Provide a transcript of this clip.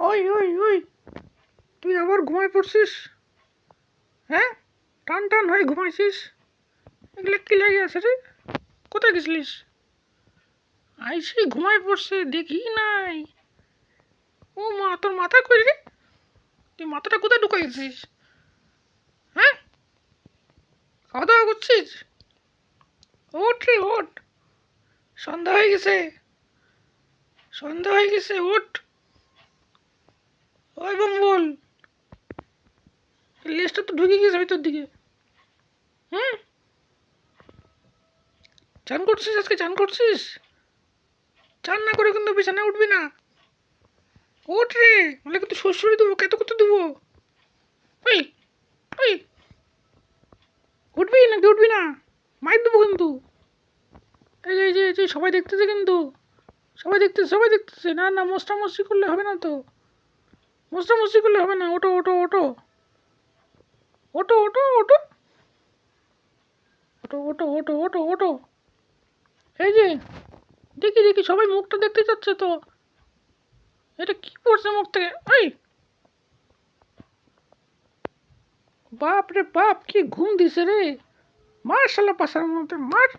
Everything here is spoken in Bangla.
ওই ওই ওই। তুই আবার ঘুমায় পড়ছিস? হ্যাঁ? টান টান, হয়ে ঘুমাইছিস? এগুলো কি লেগে আছে রে? কোথায় গেছিলিস? আইসি ঘুমায় পড়ছে, দেখি নাই। ও মা, তোর মাথা কই রে? তুই মাথাটা কোথায় ঢুকাই গেছিস হ্যাঁ? খাওয়া দাওয়া করছিস? ওঠ রে, ওঠ। সন্ধ্যা হয়ে গেছে। সন্ধ্যা হয়ে গেছে, ওঠ। ওই বম্বল। লেজটা তো ঢুকে গেছে ভিতর দিকে। হুম চান করছিস আজকে? চান করছিস? চান না করে কিন্তু বিছানায় উঠবি না। ওঠ রে বলে কিন্তু শ্বশুরি দেবো কত কত দেবো। ওই ওই। উঠবি নাকি উঠবি না? মাইর দেবো কিন্তু। এই যে এই যে সবাই দেখতেছে কিন্তু। সবাই দেখতেছে সবাই দেখতেছে। না না মশটা মস্তি করলে হবে না তো। মশটা মস্তি করলে হবে না। ওটো ওটো ওটো ওটো ওটো ওটো ওটো ওটো ওটো ওটো ওটো এই যে, দেখি দেখি, সবাই মুখটা দেখতে চাচ্ছে তো। এটা কি পড়ছে মুখ থেকে? এই! বাপ রে বাপ, কি ঘুম দিছে রে। মার শালা পাশার মধ্যে, মার।